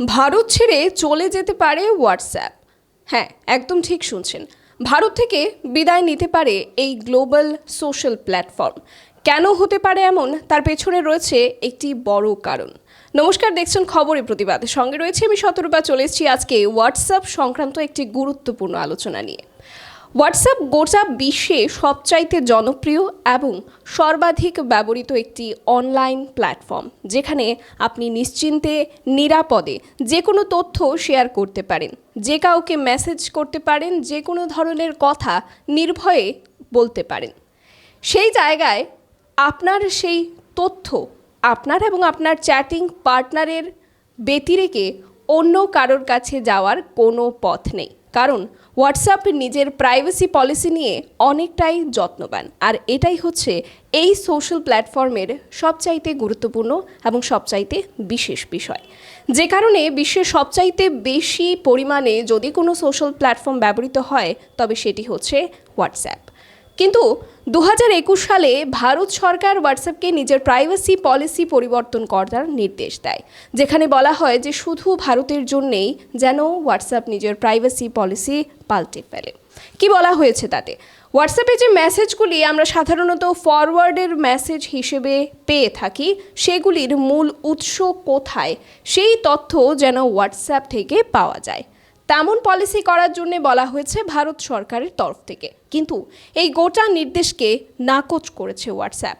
ভারত ছেড়ে চলে যেতে পারে হোয়াটসঅ্যাপ হ্যাঁ একদম ঠিক শুনছেন। ভারত থেকে বিদায় নিতে পারে এই গ্লোবাল সোশ্যাল প্ল্যাটফর্ম। কেন হতে পারে এমন, তার পেছনে রয়েছে একটি বড় কারণ। নমস্কার, দেখছেন খবরের প্রতিবাদ। সঙ্গে রয়েছে আমি সতর্কা চলে এসেছি আজকে হোয়াটসঅ্যাপ সংক্রান্ত একটি গুরুত্বপূর্ণ আলোচনা নিয়ে। হোয়াটসঅ্যাপ গোটা বিশ্বে সবচাইতে জনপ্রিয় এবং সর্বাধিক ব্যবহৃত একটি অনলাইন প্ল্যাটফর্ম, যেখানে আপনি নিশ্চিন্তে, নিরাপদে যে কোনো তথ্য শেয়ার করতে পারেন। যে কাউকে মেসেজ করতে পারেন যে কোনো ধরনের কথা নির্ভয়ে বলতে পারেন। সেই জায়গায় আপনার সেই তথ্য, আপনার এবং আপনার চ্যাটিং পার্টনারের ব্যতিরেকে অন্য কারোর কাছে যাওয়ার কোনো পথ নেই। কারণ হোয়াটসঅ্যাপ নিজের প্রাইভেসি পলিসি নিয়ে অনেকটাই যত্নবান। আর এটাই হচ্ছে এই সোশ্যাল প্ল্যাটফর্মের সবচাইতে গুরুত্বপূর্ণ এবং সবচাইতে বিশেষ বিষয়। যে কারণে বিশ্বের সবচাইতে বেশি পরিমাণে যদি কোনো সোশ্যাল প্ল্যাটফর্ম ব্যবহৃত হয়, তবে সেটি হচ্ছে হোয়াটসঅ্যাপ কিন্তু দু সালে ভারত সরকার হোয়াটসঅ্যাপকে নিজের প্রাইভেসি পলিসি পরিবর্তন করার নির্দেশ দেয়, যেখানে বলা হয় যে শুধু ভারতের জন্যেই যেন হোয়াটসঅ্যাপ নিজের প্রাইভেসি পলিসি পাল্টে ফেলে। কি বলা হয়েছে তাতে? হোয়াটসঅ্যাপে যে মেসেজগুলি আমরা সাধারণত ফরওয়ার্ডের মেসেজ হিসেবে পেয়ে থাকি, সেগুলির মূল উৎস কোথায়? সেই তথ্য যেন হোয়াটসঅ্যাপ থেকে পাওয়া যায়। তেমন পলিসি করার জন্য বলা হয়েছে ভারত সরকারের তরফ থেকে। কিন্তু এই গোটা নির্দেশকে নাকচ করেছে হোয়াটসঅ্যাপ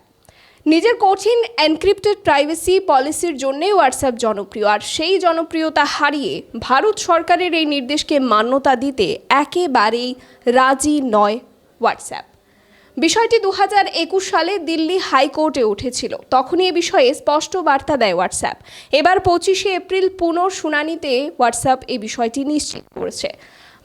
নিজের কঠিন এনক্রিপ্টেড প্রাইভেসি পলিসির জন্যে হোয়াটসঅ্যাপ জনপ্রিয়, আর সেই জনপ্রিয়তা হারিয়ে ভারত সরকারের এই নির্দেশকে মান্যতা দিতে একেবারেই রাজি নয় হোয়াটসঅ্যাপ বিষয়টি দু হাজার একুশ সালে দিল্লি হাইকোর্টে উঠেছিল। তখনই এ বিষয়ে স্পষ্ট বার্তা দেয় হোয়াটসঅ্যাপ। এবার পঁচিশে এপ্রিল পুনঃশুনানিতে হোয়াটসঅ্যাপ এই বিষয়টি নিশ্চিত করেছে।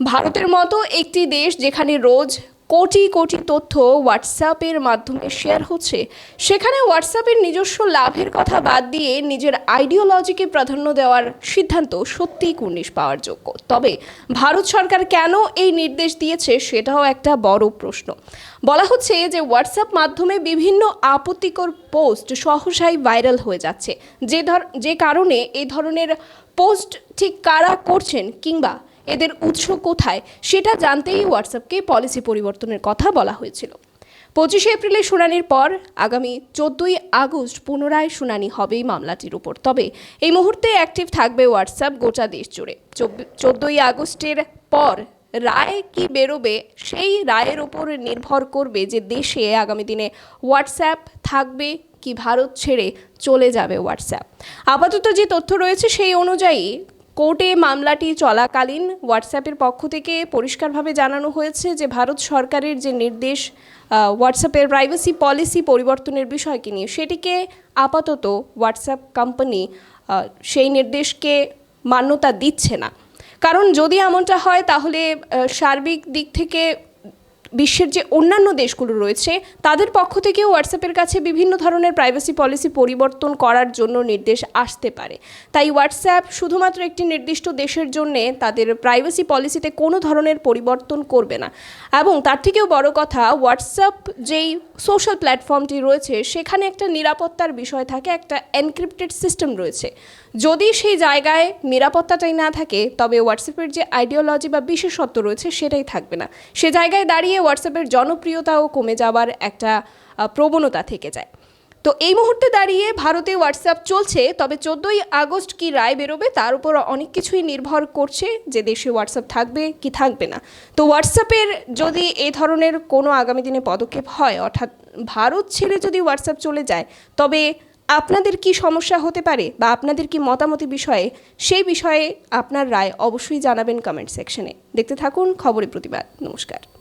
ভারতের মতো একটি দেশ যেখানে রোজ কোটি কোটি তথ্য হোয়াটসঅ্যাপের মাধ্যমে শেয়ার হচ্ছে। সেখানে হোয়াটসঅ্যাপের নিজস্ব লাভের কথা বাদ দিয়ে নিজের আইডিওলজিকে প্রাধান্য দেওয়ার সিদ্ধান্ত সত্যিই কুর্নিশ পাওয়ার যোগ্য। তবে ভারত সরকার কেন এই নির্দেশ দিয়েছে সেটাও একটা বড় প্রশ্ন। বলা হচ্ছে যে হোয়াটসঅ্যাপ মাধ্যমে বিভিন্ন আপত্তিকর পোস্ট সহসাই ভাইরাল হয়ে যাচ্ছে। যে ধর যে কারণে এই ধরনের পোস্ট ঠিক কারা করছেন কিংবা এদের উৎস কোথায় সেটা জানতেই হোয়াটসঅ্যাপকে পলিসি পরিবর্তনের কথা বলা হয়েছিল। পঁচিশে এপ্রিলে শুনানির পর আগামী চোদ্দোই আগস্ট পুনরায় শুনানি হবে মামলাটির উপর। তবে এই মুহূর্তে অ্যাক্টিভ থাকবে হোয়াটসঅ্যাপ গোটা দেশ জুড়ে। চোদ্দই আগস্টের পর রায় কি বেরোবে সেই রায়ের ওপর নির্ভর করবে যে দেশে আগামী দিনে হোয়াটসঅ্যাপ থাকবে কি ভারত ছেড়ে চলে যাবে হোয়াটসঅ্যাপ। আপাতত যে তথ্য রয়েছে সেই অনুযায়ী কোর্টে মামলাটি চলাকালীন হোয়াটসঅ্যাপের পক্ষ থেকে পরিষ্কারভাবে জানানো হয়েছে যে ভারত সরকারের যে নির্দেশ হোয়াটসঅ্যাপের প্রাইভেসি পলিসি পরিবর্তনের বিষয়কে নিয়ে সেটিকে আপাতত হোয়াটসঅ্যাপ কোম্পানি সেই নির্দেশকে মান্যতা দিচ্ছে না। কারণ যদি এমনটা হয় তাহলে সার্বিক দিক থেকে বিশ্বের যে অন্যান্য দেশগুলো রয়েছে, তাদের পক্ষ থেকেও হোয়াটসঅ্যাপের কাছে বিভিন্ন ধরনের প্রাইভেসি পলিসি পরিবর্তন করার জন্য নির্দেশ আসতে পারে। তাই হোয়াটসঅ্যাপ শুধুমাত্র একটি নির্দিষ্ট দেশের জন্য তাদের প্রাইভেসি পলিসিতে কোনো ধরনের পরিবর্তন করবে না। এবং তার থেকেও বড় কথা হোয়াটসঅ্যাপ যেই সোশ্যাল প্ল্যাটফর্মটি রয়েছে, সেখানে একটা নিরাপত্তার বিষয় থাকে, একটা এনক্রিপ্টেড সিস্টেম রয়েছে। যদি সেই জায়গায় নিরাপত্তাটাই না থাকে, তবে হোয়াটসঅ্যাপের যে আইডিওলজি বা বিশেষত্ব রয়েছে, সেটাই থাকবে না। সে জায়গায় দাঁড়িয়ে হোয়াটসঅ্যাপের জনপ্রিয়তাও কমে যাওয়ার একটা প্রবণতা থেকে যায়। তো এই মুহূর্তে দাঁড়িয়ে ভারতে হোয়াটসঅ্যাপ চলছে, তবে চোদ্দোই আগস্ট কি রায় বেরোবে তার উপর অনেক কিছুই নির্ভর করছে যে দেশে হোয়াটসঅ্যাপ থাকবে কি থাকবে না। তো হোয়াটসঅ্যাপের যদি এই ধরনের কোনো আগামী দিনে পদক্ষেপ হয়, অর্থাৎ ভারত ছেড়ে যদি হোয়াটসঅ্যাপ চলে যায়, তবে আপনাদের কি সমস্যা হতে পারে বা আপনাদের কি মতামতি বিষয়ে সেই বিষয়ে আপনার রায় অবশ্যই জানাবেন কমেন্ট সেকশনে দেখতে থাকুন খবরের প্রতিবাদ। নমস্কার।